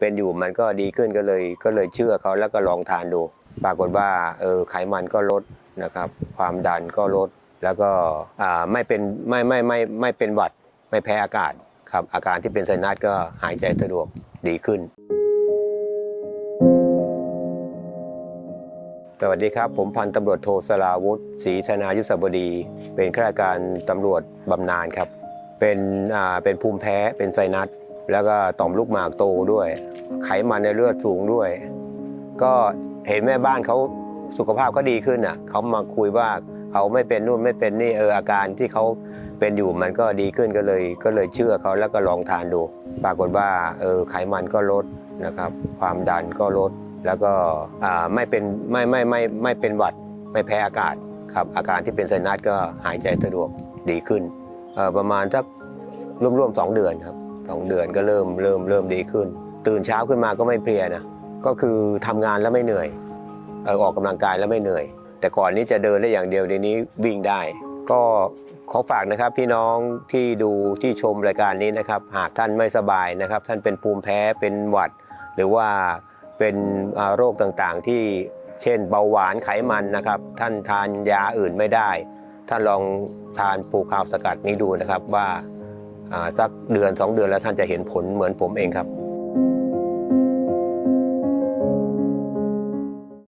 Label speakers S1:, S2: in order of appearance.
S1: เป็นอยู่มันก็ดีขึ้นก็เลยก็เลยเชื่อเขาแล้วก็ลองทานดู ปรากฏว่าเออไขมันก็ลดนะครับ ความดันก็ลดแล้วก็อ่าไม่เป็นไม่ไม่ไม่ไม่เป็นหวัดไม่แพ้อากาศครับอาการที่เป็นไซนัสก็หายใจสะดวกดีขึ้น สวัสดีครับ ผมพันตำรวจโทสลาวุฒิศรีธนายุทธบดี เป็นข้าราชการตำรวจบำนาญครับ เป็นอ่าเป็นภูมิแพ้เป็นไซนัส แล้วก็ต่อมลูกหมากโตด้วย ไขมันในเลือดสูงด้วย ก็เห็นแม่บ้านเขาสุขภาพก็ดีขึ้นอะเขามาคุยว่าเขาไม่เป็นนู่นไม่เป็นนี่เอออาการที่เขาเป็นอยู่มันก็ดีขึ้นก็เลย ก็เลยเชื่อเขาแล้วก็ลองทานดู ปรากฏว่าเออไขมันก็ลดนะครับ ความดันก็ลดแล้วก็ไม่เป็นไม่ไม่ไม่ไม่เป็นหวัดไม่แพ้อากาศครับอาการที่เป็นไซนัสก็หายใจสะดวกดีขึ้นประมาณสักร่วมๆสองเดือนครับ สองเดือนก็เริ่มเริ่มเริ่มดีขึ้น ตื่นเช้าขึ้นมาก็ไม่เพลียนะก็คือทำงานแล้วไม่เหนื่อยออออกกำลังกายแล้วไม่เหนื่อย แต่ก่อนนี้จะเดินได้อย่างเดียวเดี๋ยวนี้วิ่งได้ ก็ขอฝากนะครับพี่น้องที่ดูที่ชมรายการนี้นะครับ หากท่านไม่สบายนะครับ ท่านเป็นภูมิแพ้เป็นหวัด หรือว่าเป็นโรคต่างๆที่เช่นเบาหวานไขมันนะครับ ท่านทานยาอื่นไม่ได้ ท่านลองทานปูคาวสกัดนี้ดูนะครับว่า สักเดือนสองเดือนแล้วท่านจะเห็นผลเหมือนผมเองครับ